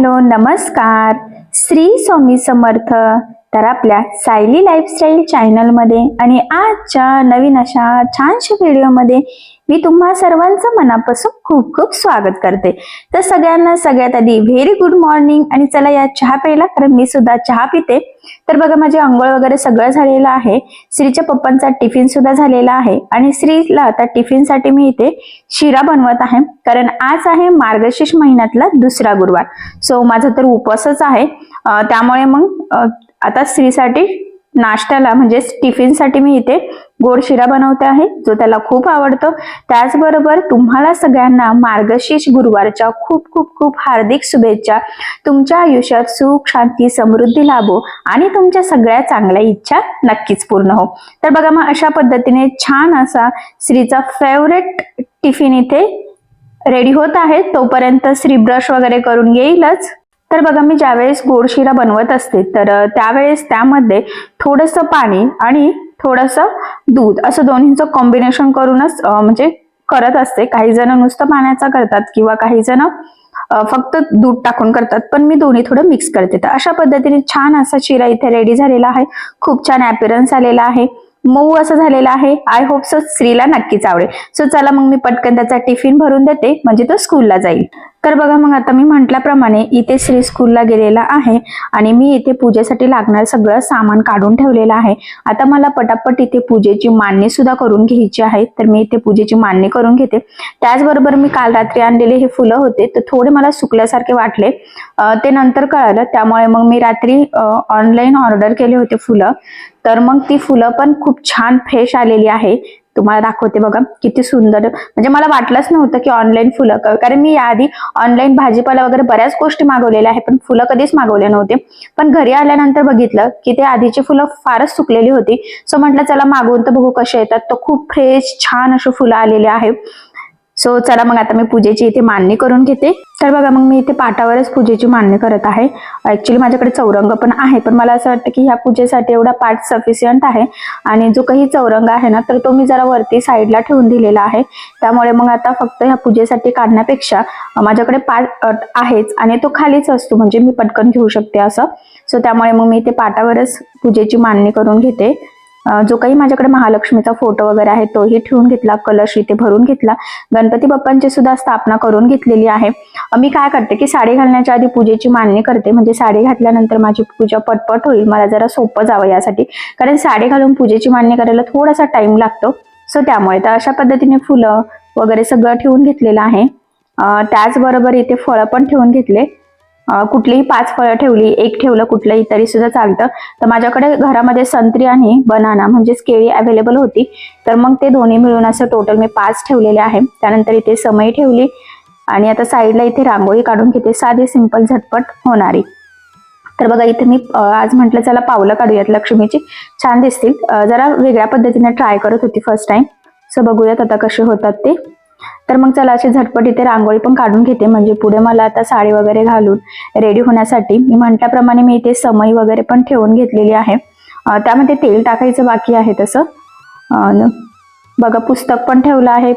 Hello नमस्कार. श्री स्वामी समर्थ. तर आपल्या सायली लाईफस्टाईल चॅनलमध्ये आणि आजच्या नवीन अशा छानशा व्हिडिओमध्ये मी तुम्हा सर्वांचं मनापासून खूप खूप स्वागत करते. तर सगळ्यांना सगळ्यात आधी व्हेरी गुड मॉर्निंग आणि चला या चहा प्यायला कारण मी सुद्धा चहा पिते. तर बघा माझे आंघोळ वगैरे सगळं झालेलं आहे. श्रीच्या पप्पांचा टिफिन सुद्धा झालेला आहे. आणि श्रीला आता टिफिनसाठी मी इथे शिरा बनवत आहे. कारण आज आहे मार्गशीर्ष महिन्यातला दुसरा गुरुवार. सो माझा तर उपवासच आहे. त्यामुळे मग आता स्त्रीसाठी नाश्त्याला म्हणजे टिफिनसाठी मी इथे गोड शिरा बनवते आहे जो त्याला खूप आवडतो. त्याचबरोबर तुम्हाला सगळ्यांना मार्गशीर्ष गुरुवारच्या खूप खूप खूप हार्दिक शुभेच्छा. तुमच्या आयुष्यात सुख शांती समृद्धी लाभो आणि तुमच्या सगळ्या चांगल्या इच्छा नक्कीच पूर्ण हो. तर बघा मग अशा पद्धतीने छान असा श्रीचा फेवरेट टिफिन इथे रेडी होत आहे. तोपर्यंत श्री ब्रश वगैरे करून येईलच. तर बघा मी ज्यावेळेस गोड शिरा बनवत असते तर त्यावेळेस त्यामध्ये थोडंसं पाणी आणि थोडंसं दूध असं दोन्हीचं कॉम्बिनेशन करूनच म्हणजे करत असते. काही जण नुसतं पाण्याचा करतात किंवा काही जण फक्त दूध टाकून करतात पण मी दोन्ही थोडं मिक्स करते. तर अशा पद्धतीने छान असा शिरा इथे रेडी झालेला आहे. खूप छान अपिरन्स आलेला आहे. मऊ असं झालेला आहे. आय होप सो स्त्रीला नक्कीच आवडेल. सो चला मग मी पटकन त्याचा टिफिन भरून देते. म्हणजे तो स्कूलला जाईल. तर बघा मग आता मी म्हटल्याप्रमाणे इथे श्री स्कूलला गेलेला आहे आणि मी इथे पूजेसाठी लागणार सगळं सामान काढून ठेवलेलं आहे. आता मला पटापट इथे पूजेची मांडणी सुद्धा करून घ्यायची आहे. तर मी इथे पूजेची मांडणी करून घेते. त्याचबरोबर मी काल रात्री आणलेले हे फुलं होते तर थोडे मला सुकल्यासारखे वाटले. ते नंतर कळालं. त्यामुळे मग मी रात्री ऑनलाईन ऑर्डर केले होते फुलं. तर मग ती फुलं पण खूप छान फ्रेश आलेली आहे. तुम्हाला दाखवते बघा किती सुंदर. म्हणजे मला वाटलंच नव्हतं की ऑनलाईन फुलं कारण मी याआधी ऑनलाईन भाजीपाला वगैरे बऱ्याच गोष्टी मागवलेल्या आहे पण फुलं कधीच मागवले नव्हते. पण घरी आल्यानंतर बघितलं की ते आधीची फुलं फारच सुकलेली होती. सो म्हटलं चला मागवून तर बघू कसे येतात. तर खूप फ्रेश छान अशी फुलं आलेली आहे सो चला मग आता मी पूजेची इथे मांडणी करून घेते. तर बघा मग मी इथे पाटावरच पूजेची मांडणी करत आहे. ऍक्च्युली माझ्याकडे चौरंग पण आहे पण मला असं वाटतं की ह्या पूजेसाठी एवढा पाठ सफिशियंट आहे. आणि जो काही चौरंग आहे ना तर तो मी जरा वरती साईडला ठेवून दिलेला आहे. त्यामुळे मग आता फक्त ह्या पूजेसाठी काढण्यापेक्षा माझ्याकडे पाट आहेच आणि तो खालीच असतो. म्हणजे मी पटकन घेऊ शकते असं. सो त्यामुळे मग मी इथे पाटावरच पूजेची मांडणी करून घेते. जो काही माझ्याकडे महालक्ष्मीचा फोटो वगैरे आहे तोही ठेवून घेतला कलश इथे भरून घेतला. गणपती बाप्पांची सुद्धा स्थापना करून घेतलेली आहे. मी काय करते की साडी घालण्याच्या आधी पूजेची मांडणी करते. म्हणजे साडी घातल्यानंतर माझी पूजा पटपट होईल. मला जरा सोपं जावं यासाठी. कारण साडी घालून पूजेची मांडणी करायला थोडासा टाइम लागतो. सो त्यामुळे तर अशा पद्धतीने फुलं वगैरे सगळं ठेवून घेतलेलं आहे. त्याचबरोबर इथे फळं पण ठेवून घेतले. कुठलीही पाच फळं ठेवली एक ठेवलं कुठलंही तरी सुद्धा चालतं. तर माझ्याकडे घरामध्ये संत्री आणि बनाना म्हणजेच केळी अवेलेबल होती. तर मग ते दोन्ही मिळून असं टोटल मी पाच ठेवलेले आहे. त्यानंतर इथे समई ठेवली आणि आता साईडला इथे रांगोळी काढून घेते. साधी सिंपल झटपट होणारी. तर बघा इथे मी आज म्हटलं चला पावलं काढूयात लक्ष्मीची. छान दिसतील. जरा वेगळ्या पद्धतीने ट्राय करत होती फर्स्ट टाइम सो बघूयात आता कसे होतात ते. तर मग चला अशी झटपट इथे रांगोळी पण काढून घेते. म्हणजे पुढे मला आता साडी वगैरे घालून रेडी होण्यासाठी मी म्हटल्याप्रमाणे मी इथे समई वगैरे पण ठेवून घेतलेली आहे. त्यामध्ये तेल टाकायचं बाकी आहे तसं. बघा पुस्तक पण ठेवलं आहे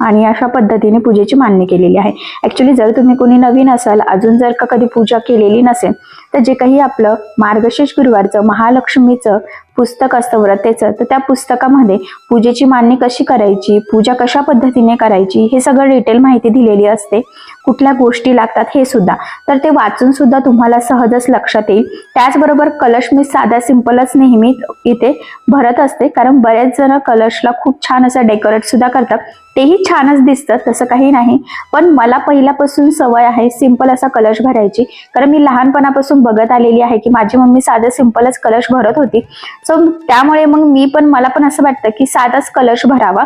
आणि अशा पद्धतीने पूजेची मांडणी केलेली आहे. ॲक्च्युली जर तुम्ही कोणी नवीन असाल अजून जर का कधी पूजा केलेली नसेल तर जे काही आपलं मार्गशीर्ष गुरुवारचं महालक्ष्मीचं पुस्तक असतं व्रतेचं तर त्या पुस्तकामध्ये पूजेची मांडणी कशी करायची पूजा कशा पद्धतीने करायची हे सगळं डिटेल माहिती दिलेली असते. कुठल्या गोष्टी लागतात हे सुद्धा. तर ते वाचून सुद्धा तुम्हाला सहजच लक्षात येईल. त्याचबरोबर कलश मी साधा सिंपलच नेहमी इथे भरत असते. कारण बरेच जण कलशला खूप छान असं डेकोरेट सुद्धा करतात. तेही छानच दिसतं तसं काही नाही. पण मला पहिल्यापासून सवय आहे सिंपल असा कलश भरायची. कारण मी लहानपणापासून बघत आलेली आहे की माझी मम्मी साधं सिंपलच कलश भरत होती. सो त्यामुळे मग मी पण मला पण असं वाटतं की साधाच कलश भरावा.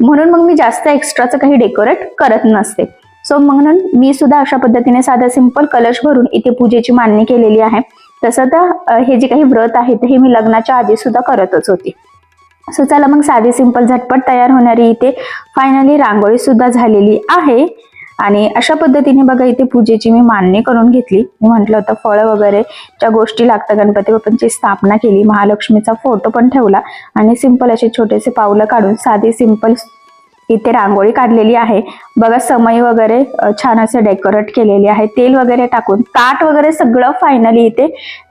म्हणून मग मी जास्त एक्स्ट्राचं काही डेकोरेट करत नसते. सो म्हणून मी सुद्धा अशा पद्धतीने साधा सिंपल कलश भरून इथे पूजेची मांडणी केलेली आहे. तसं तर हे जे काही व्रत आहे हे मी लग्नाच्या आधी सुद्धा करतच होती. सो चला मग साधी सिंपल झटपट तयार होणारी इथे फायनली रांगोळी सुद्धा झालेली आहे. आणि अशा पद्धतीने बघा इथे पूजेची मी मांडणी करून घेतली. मी म्हटलं होतं फळं वगैरे ज्या गोष्टी लागतात गणपती बाप्पांची स्थापना केली महालक्ष्मीचा फोटो पण ठेवला आणि सिंपल असे छोटेसे पावलं काढून साधी सिंपल इथे रांगोळी काढलेली आहे. बघा समय वगैरे छान असे डेकोरेट केलेली आहे. तेल वगैरे टाकून ताट वगैरे सगळं फायनली इथे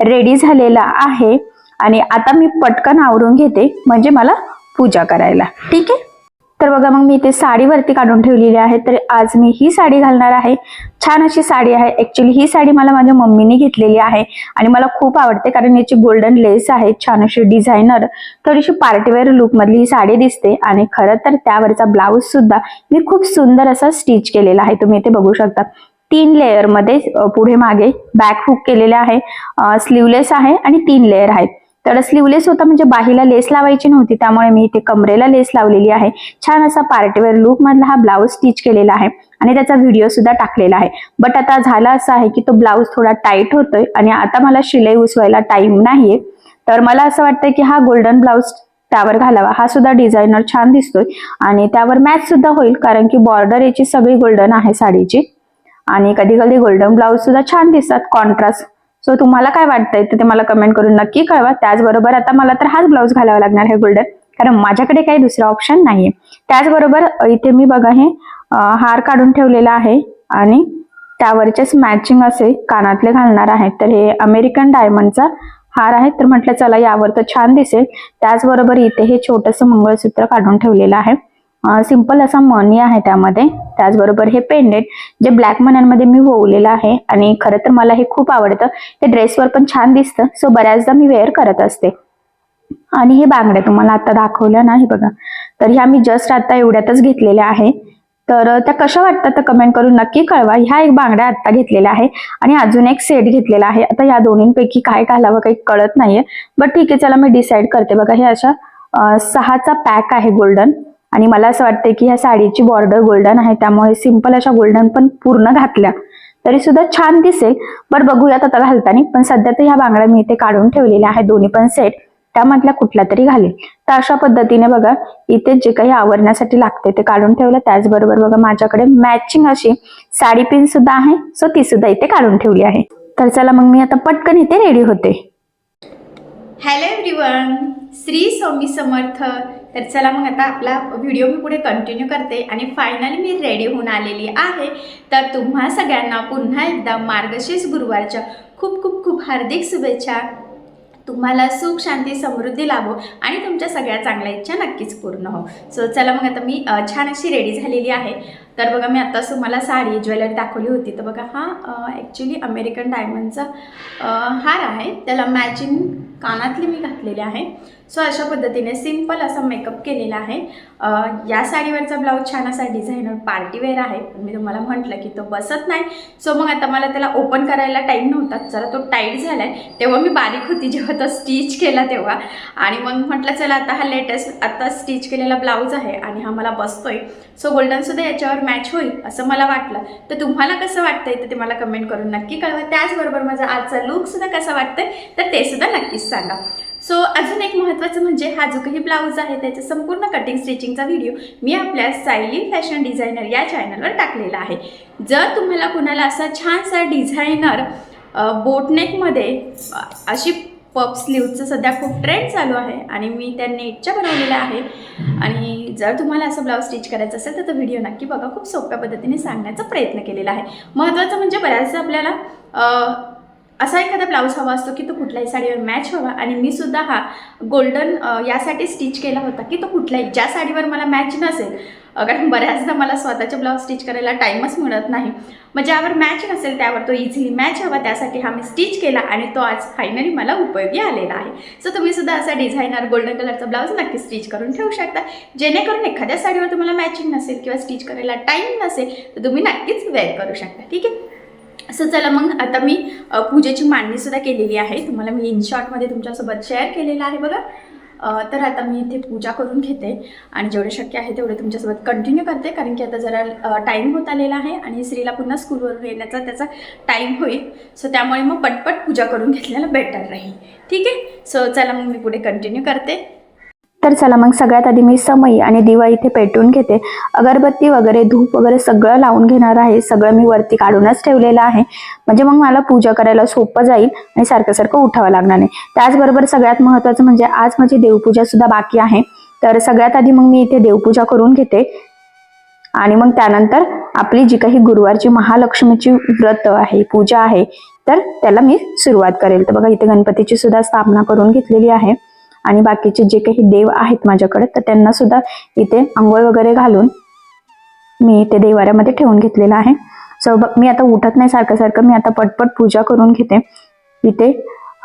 रेडी झालेलं आहे. आणि आता मी पटकन आवरून घेते म्हणजे मला पूजा करायला. ठीक आहे? तर बघा मग मी इथे साडीवरती काढून ठेवलेली आहे. तर आज मी ही साडी घालणार आहे. छान अशी साडी आहे. ऍक्च्युली ही साडी मला माझ्या मम्मीने घेतलेली आहे आणि मला खूप आवडते कारण याची गोल्डन लेस आहे. छान अशी डिझायनर थोडीशी पार्टीवेअर लुकमधली ही साडी दिसते आणि खरं तर त्यावरचा ब्लाऊज सुद्धा मी खूप सुंदर असा स्टिच केलेला आहे. तुम्ही इथे बघू शकता. तीन लेअरमध्ये पुढे मागे बॅक हुक केलेले आहे. स्लीवलेस आहे आणि तीन लेअर आहेत. तर स्लीवलेस होता म्हणजे बाहीला लेस लावायची नव्हती त्यामुळे मी इथे कमरेला लेस लावलेली आहे. छान असा पार्टीवेअर लुक मधला हा ब्लाऊज स्टिच केलेला आहे आणि त्याचा व्हिडिओ सुद्धा टाकलेला आहे. बट आता झाला असं आहे की तो ब्लाऊज थोडा टाईट होतोय आणि आता मला शिलाई उसवायला टाइम नाहीये. तर मला असं वाटतं की हा गोल्डन ब्लाऊज त्यावर घालावा. हा सुद्धा डिझायनर छान दिसतोय आणि त्यावर मॅच सुद्धा होईल कारण की बॉर्डर याची सगळी गोल्डन आहे साडीची. आणि कधी कधी गोल्डन ब्लाऊज सुद्धा छान दिसतात. कॉन्ट्रास्ट सो तुम्हाला काय वाटतंय? तर ते मला कमेंट करून नक्की कळवा. त्याचबरोबर आता मला तर हाच ब्लाऊज घालावा लागणार आहे गोल्डन कारण माझ्याकडे काही दुसरा ऑप्शन नाहीये. त्याचबरोबर इथे मी बघा हे हार काढून ठेवलेला आहे आणि त्यावरचेच मॅचिंग असे कानातले घालणार आहेत. तर हे अमेरिकन डायमंडचा हार आहे. तर म्हटलं चला यावर तर छान दिसेल. त्याचबरोबर इथे हे छोटंसं मंगळसूत्र काढून ठेवलेलं आहे. सिंपल असा मनी आहे त्यामध्ये. त्याचबरोबर हे पेंडेंट जे ब्लॅक मन्यांमध्ये मी ओवलेलं आहे आणि खरं तर मला हे खूप आवडतं. हे ड्रेसवर पण छान दिसतं. सो बऱ्याचदा मी वेअर करत असते. आणि हे बांगड्या तुम्हाला आता दाखवल्या नाही बघा. तर ह्या मी जस्ट आता एवढ्यातच घेतलेल्या आहे. तर त्या कशा वाटतात तर कमेंट करून नक्की कळवा. ह्या एक बांगड्या आत्ता घेतलेल्या आहे आणि अजून एक सेट घेतलेला आहे. आता या दोन्हींपैकी काय घालावं काही कळत नाहीये. बट ठीक आहे चला मी डिसाईड करते. बघा हे अशा सहाचा पॅक आहे गोल्डन आणि मला असं वाटतं की ह्या साडीची बॉर्डर गोल्डन आहे त्यामुळे सिंपल अशा गोल्डन पण पूर्ण घातल्या. तरी सुद्धा छान दिसेल बट बघूयात आता घालताना. पण सध्या तर ह्या बांगड्या मी इथे काढून ठेवलेल्या आहेत दोन्ही पण सेट त्यामधल्या कुठला तरी घालेल. तर अशा पद्धतीने बघा इथे जे काही आवरण्यासाठी लागते ते काढून ठेवलं. त्याचबरोबर बघा माझ्याकडे मॅचिंग अशी साडी पिन सुद्धा आहे सो ती सुद्धा इथे काढून ठेवली आहे. तर चला मग मी आता पटकन इथे रेडी होते. Hello everyone Shri Swami Samarth. तर चला मग आता आपला व्हिडिओ मी पुढे कंटिन्यू करते आणि फायनली मी रेडी होऊन आलेली आहे. तर तुम्हा सगळ्यांना पुन्हा एकदा मार्गशीर्ष गुरुवारच्या खूप खूप खूप हार्दिक शुभेच्छा. तुम्हाला सुख शांती समृद्धी लाभो आणि तुमच्या सगळ्या चांगल्या इच्छा नक्कीच पूर्ण हो. सो चला मग आता मी छान अशी रेडी झालेली आहे. तर बघा मी आत्ताच तुम्हाला साडी ज्वेलरी दाखवली होती. तर बघा हा ॲक्च्युली अमेरिकन डायमंडचा हार आहे. त्याला मॅचिंग कानातली मी घातलेली आहे. सो अशा पद्धतीने सिंपल असा मेकअप केलेला आहे. या साडीवरचा ब्लाऊज छान असा डिझायनर पार्टीवेअर आहे. पण मी तुम्हाला म्हटलं की तो बसत नाही. सो मग आता मला त्याला ओपन करायला टाईम नव्हता. जरा तो टाईट झाला आहे तेव्हा मी बारीक होती. जेव्हा तो स्टिच केला तेव्हा. आणि मग म्हटलं चला आता हा लेटेस्ट आता स्टिच केलेला ब्लाऊज आहे आणि हा मला बसतोय. सो गोल्डनसुद्धा याच्यावर मॅच होईल असं मला वाटलं. तर तुम्हाला कसं वाटतंय? तर ते मला कमेंट करून नक्की कळवा. त्याचबरोबर माझा आजचा लुकसुद्धा कसा वाटतंय? तर ते सुद्धा नक्कीच सांगा. सो अजून एक महत्त्वाचं म्हणजे हा जो काही ब्लाऊज आहे त्याचा संपूर्ण कटिंग स्टिचिंगचा व्हिडिओ मी आपल्या सायली फॅशन डिझायनर या चॅनलवर टाकलेला आहे. जर तुम्हाला कुणाला असा छानसा डिझायनर बोटनेकमध्ये अशी पप स्लीवचं सध्या खूप ट्रेंड चालू आहे आणि मी त्या नेटच्या बनवलेल्या आहे. आणि जर तुम्हाला असं ब्लाऊज स्टिच करायचं असेल तर तो व्हिडिओ नक्की बघा. खूप सोप्या पद्धतीने सांगण्याचा प्रयत्न केलेला आहे. महत्त्वाचं म्हणजे बऱ्याचदा आपल्याला असा एखादा ब्लाऊज हवा असतो की तो कुठल्याही साडीवर मॅच हवा. आणि मी सुद्धा हा गोल्डन यासाठी स्टिच केला होता की तो कुठल्याही ज्या साडीवर मला मॅच नसेल कारण बऱ्याचदा मला स्वतःचे ब्लाऊज स्टिच करायला टाईमच मिळत नाही. मग ज्यावर मॅच नसेल त्यावर तो इझिली मॅच हवा. त्यासाठी हा मी स्टिच केला आणि तो आज फायनली मला उपयोगी आलेला आहे. सो तुम्ही सुद्धा असा डिझायनर गोल्डन कलरचा ब्लाऊज नक्की स्टिच करून ठेवू शकता. जेणेकरून एखाद्या साडीवर तुम्हाला मॅचिंग नसेल किंवा स्टिच करायला टाईम नसेल तर तुम्ही नक्कीच वेअर करू शकता. ठीक आहे? असं चला मग आता मी पूजेची मांडणीसुद्धा केलेली आहे. तुम्हाला मी इन शॉर्टमध्ये तुमच्यासोबत शेअर केलेलं आहे बघा. तर आता मी इथे पूजा करून घेते आणि जेवढे शक्य आहे तेवढे तुमच्यासोबत कंटिन्यू करते कारण की आता जरा टाईम होत आलेला आहे आणि स्त्रीला पुन्हा स्कूलवरून येण्याचा त्याचा टाईम होईल. सो त्यामुळे मग पटपट पूजा करून घेतलेला बेटर राहील. ठीक आहे? सो चला मग मी पुढे कंटिन्यू करते. तर चला मग सगळ्यात आधी मी समई आणि दिवा इथे पेटून घेते. अगरबत्ती वगैरे धूप वगैरे सगळं लावून घेणार आहे. सगळं मी वरती काढूनच ठेवलेलं आहे. म्हणजे मग मला पूजा करायला सोपं जाईल आणि सारखं सारखं उठावं लागणार नाही. त्याचबरोबर सगळ्यात महत्त्वाचं म्हणजे आज माझी देवपूजा सुद्धा बाकी आहे. तर सगळ्यात आधी मग मी इथे देवपूजा करून घेते. आणि मग त्यानंतर आपली जी काही गुरुवारची महालक्ष्मीची व्रत आहे पूजा आहे तर त्याला मी सुरुवात करेल. तर बघा इथे गणपतीची सुद्धा स्थापना करून घेतलेली आहे. आणि बाकीचे जे काही देव आहेत माझ्याकडे तर त्यांना सुद्धा इथे आंघोळ वगैरे घालून मी इथे देवाऱ्यामध्ये ठेवून घेतलेलं आहे. सो बघ मी आता उठत नाही सारखं सारखं मी आता पटपट पूजा करून घेते. इथे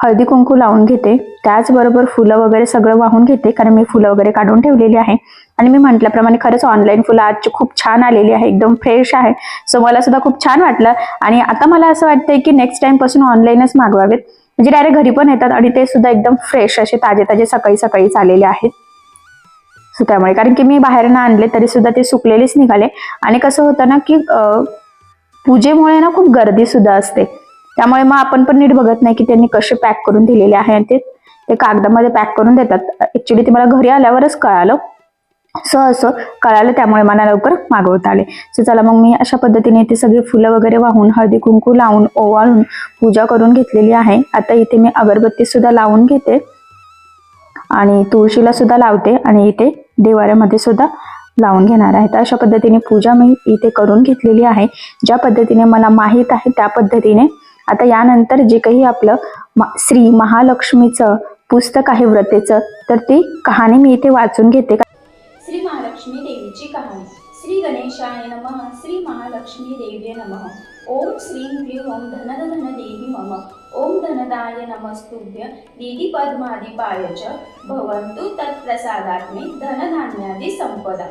हळदी कुंकू लावून घेते. त्याचबरोबर फुलं वगैरे सगळं वाहून घेते कारण मी फुलं वगैरे काढून ठेवलेली आहे. आणि मी म्हटल्याप्रमाणे खरंच ऑनलाईन फुलं आजची खूप छान आलेली आहे एकदम फ्रेश आहे. सो मला सुद्धा खूप छान वाटलं. आणि आता मला असं वाटतंय की नेक्स्ट टाइमपासून ऑनलाईनच मागवावेत. म्हणजे डायरेक्ट घरी पण येतात आणि ते सुद्धा एकदम फ्रेश असे ताजे ताजे सकाळी सकाळीच आलेले आहेत. सो त्यामुळे कारण की मी बाहेरनं आणले तरी सुद्धा ते सुकलेलेच निघाले. आणि कसं होतं ना की पूजेमुळे ना खूप गर्दी सुद्धा असते. त्यामुळे मग आपण पण नीट बघत नाही की त्यांनी कसे पॅक करून दिलेले आहे आणि ते ते कागदामध्ये पॅक करून देतात. ऍक्च्युली ते मला घरी आल्यावरच कळालं. सहसं कळालं त्यामुळे मला लवकर मागवता आले सो चला मग मी अशा पद्धतीने इथे सगळी फुलं वगैरे वाहून हळदी कुंकू लावून ओवाळून पूजा करून घेतलेली आहे. आता इथे मी अगरबत्ती सुद्धा लावून घेते आणि तुळशीला सुद्धा लावते आणि इथे देवाऱ्यामध्ये सुद्धा लावून घेणार आहे. तर अशा पद्धतीने पूजा मी इथे करून घेतलेली आहे. ज्या पद्धतीने मला माहीत आहे त्या पद्धतीने. आता यानंतर जे काही आपलं मा- श्री महालक्ष्मीचं पुस्तक आहे व्रतेचं तर ती कहाणी मी इथे वाचून घेते. देवीची कहाणी श्री गणेशाय नम श्री महालक्ष्मी देव्य नम। ओम श्रीं क्लीं ओम धनद धन देवी मम। ओम धनदाय नमस्तुभ्य। दीदी पद्मादिपाय च भवंतु तत्प्रसादात्मे धनधान्यादी संपदा।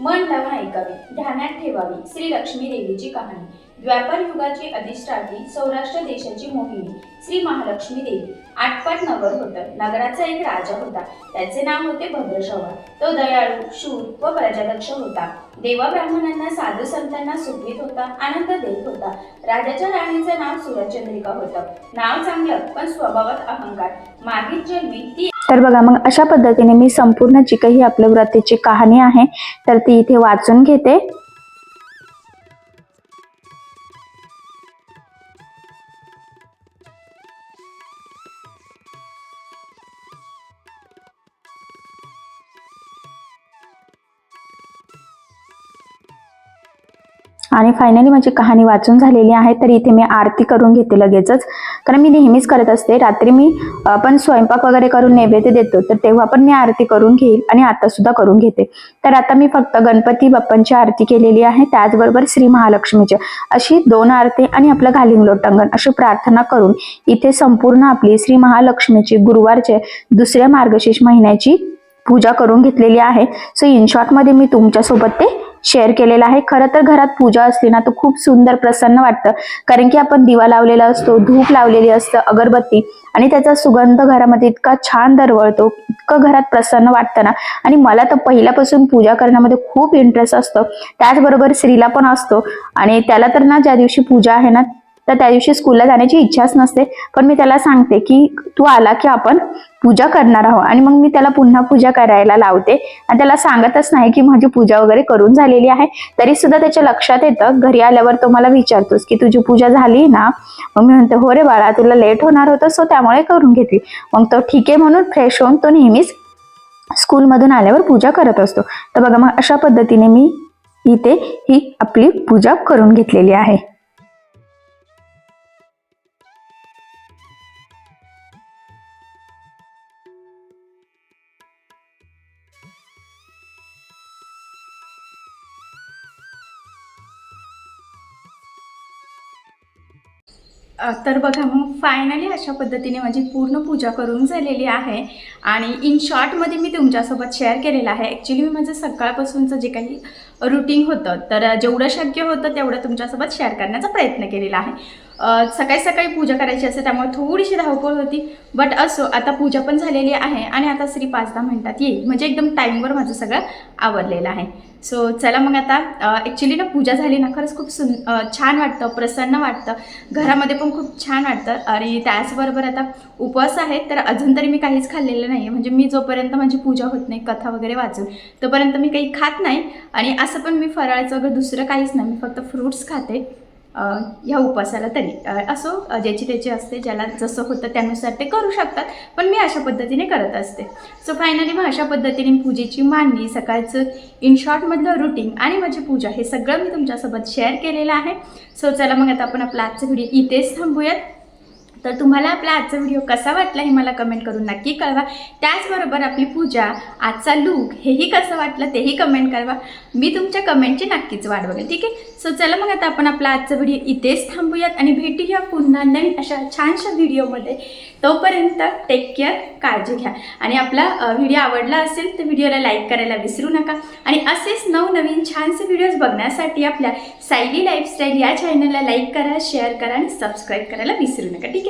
मन लावून ऐकावे। ध्यानात ठेवावी। श्री लक्ष्मी देवीची कहाणी। द्वापर युगाची अधिष्ठाती सौराष्ट्र देशाची मोहिनी. श्री महालक्ष्मी देवी. आटपाट नगर होतं. नगराचा एक राजा होता. त्याचे नाव होते भद्रशवा तो दयाळू शूर व प्रजादक्ष होता. देवा ब्राह्मणांना साधू संतांना सुखवीत होता आनंद देत होता. राजाच्या राणीचं नाव सुरचंद्रिका होतं. नाव चांगलं पण स्वभावात अहंकार. मागील जन्मी ती तर बघा मग अशा पद्धतीने मी संपूर्ण जी काही आपल्या व्रतेची कहाणी आहे तर ती इथे वाचून घेते. आणि फायनली माझी कहाणी वाचून झालेली आहे तर इथे मी आरती करून घेते लगेचच. कारण मी नेहमीच करत असते. रात्री मी पण स्वयंपाक वगैरे करून नैवेद्य देतो तर तेव्हा पण मी आरती करून घेईल आणि आता सुद्धा करून घेते. तर आता मी फक्त गणपती बाप्पांची आरती केलेली आहे त्याचबरोबर श्री महालक्ष्मीची. अशी दोन आरती आणि आपलं घालिंग लोटांगण अशी प्रार्थना करून इथे संपूर्ण आपली श्री महालक्ष्मीची गुरुवारचे दुसऱ्या मार्गशीर्ष महिन्याची पूजा करून घेतलेली आहे. सो इन शॉर्टमध्ये मी तुमच्यासोबत ते शेअर केलेलं आहे. खरं तर घरात पूजा असली ना तर खूप सुंदर प्रसन्न वाटतं. कारण की आपण दिवा लावलेला असतो धूप लावलेली असतं अगरबत्ती. आणि त्याचा सुगंध घरामध्ये इतका छान दरवळतो इतकं घरात प्रसन्न वाटतं ना. आणि मला तर पहिल्यापासून पूजा करण्यामध्ये खूप इंटरेस्ट असतो. त्याचबरोबर स्त्रीला पण असतो. आणि त्याला तर ना ज्या दिवशी पूजा आहे ना तर त्या दिवशी स्कूलला जाण्याची इच्छाच नसते. पण मी त्याला सांगते की तू आला की आपण पूजा करणार आहोत. आणि मग मी त्याला पुन्हा पूजा करायला लावते. आणि त्याला सांगतच नाही की माझी पूजा वगैरे करून झालेली आहे. तरी सुद्धा त्याच्या लक्षात येतं. घरी आल्यावर तो मला विचारतोस की तुझी पूजा झाली ना? मग मी म्हणते हो रे बाळा तुला लेट होणार होतं सो त्यामुळे करून घेतली. मग तो ठीक आहे म्हणून फ्रेश होऊन तो नेहमीच स्कूलमधून आल्यावर पूजा करत असतो. तर बघा मग अशा पद्धतीने मी इथे ही आपली पूजा करून घेतलेली आहे. तर बघा मग फायनली अशा पद्धतीने माझी पूर्ण पूजा करून झालेली आहे. आणि इन शॉर्टमध्ये मी तुमच्यासोबत शेअर केलेलं आहे. ॲक्च्युली मी माझं सकाळपासूनचं जे काही रुटीन होतं. तर जेवढं शक्य होतं तेवढं तुमच्यासोबत शेअर करण्याचा प्रयत्न केलेला आहे. सकाळी सकाळी पूजा करायची असते त्यामुळे थोडीशी धावपळ होती. बट असो आता पूजा पण झालेली आहे आणि आता श्री पाच दहा मिनटात येईल म्हणजे एकदम टाईमवर माझं सगळं आवडलेलं आहे. सो चला मग आता ॲक्च्युली ना पूजा झाली ना खरंच खूप सुन छान वाटतं प्रसन्न वाटतं. घरामध्ये पण खूप छान वाटतं. आणि त्याचबरोबर आता उपवास आहे तर अजून तरी मी काहीच खाल्लेलं नाही आहे म्हणजे मी जोपर्यंत माझी पूजा होत नाही कथा वगैरे वाचून तोपर्यंत मी काही खात नाही. आणि असं पण मी फराळचं वगैरे दुसरं काहीच नाही. मी फक्त फ्रूट्स खाते ह्या उपासाला तरी. असो ज्याची त्याची असते ज्याला जसं होतं त्यानुसार ते करू शकतात. पण मी अशा पद्धतीने करत असते. सो फायनली मग अशा पद्धतीने पूजेची मांडणी सकाळचं इन शॉर्टमधलं रुटीन आणि माझी पूजा हे सगळं मी तुमच्यासोबत शेअर केलेलं आहे. सो चला मग आता आपण आपला आजचा व्हिडिओ इथेच थांबूयात. तर तुम्हाला आपला आजचा व्हिडिओ कसा वाटला हे मला कमेंट करून नक्की कळवा. त्याचबरोबर आपली पूजा आजचा लूक हेही कसं वाटलं तेही कमेंट कळवा. मी तुमच्या कमेंटची नक्कीच वाट बघेल ठीक आहे? सो चला मग आता आपण आपला आजचा व्हिडिओ इथेच थांबूयात आणि भेटूया पुन्हा नवीन अशा छानशा व्हिडिओमध्ये तोपर्यंत टेक केअर काळजी घ्या. आणि आपला व्हिडिओ आवडला असेल तर व्हिडिओला लाईक करायला विसरू नका. आणि असेच नवनवीन छानसे व्हिडिओज बघण्यासाठी आपल्या सायली लाईफस्टाईल या चॅनलला लाईक करा शेअर करा आणि सबस्क्राईब करायला विसरू नका ठीक आहे?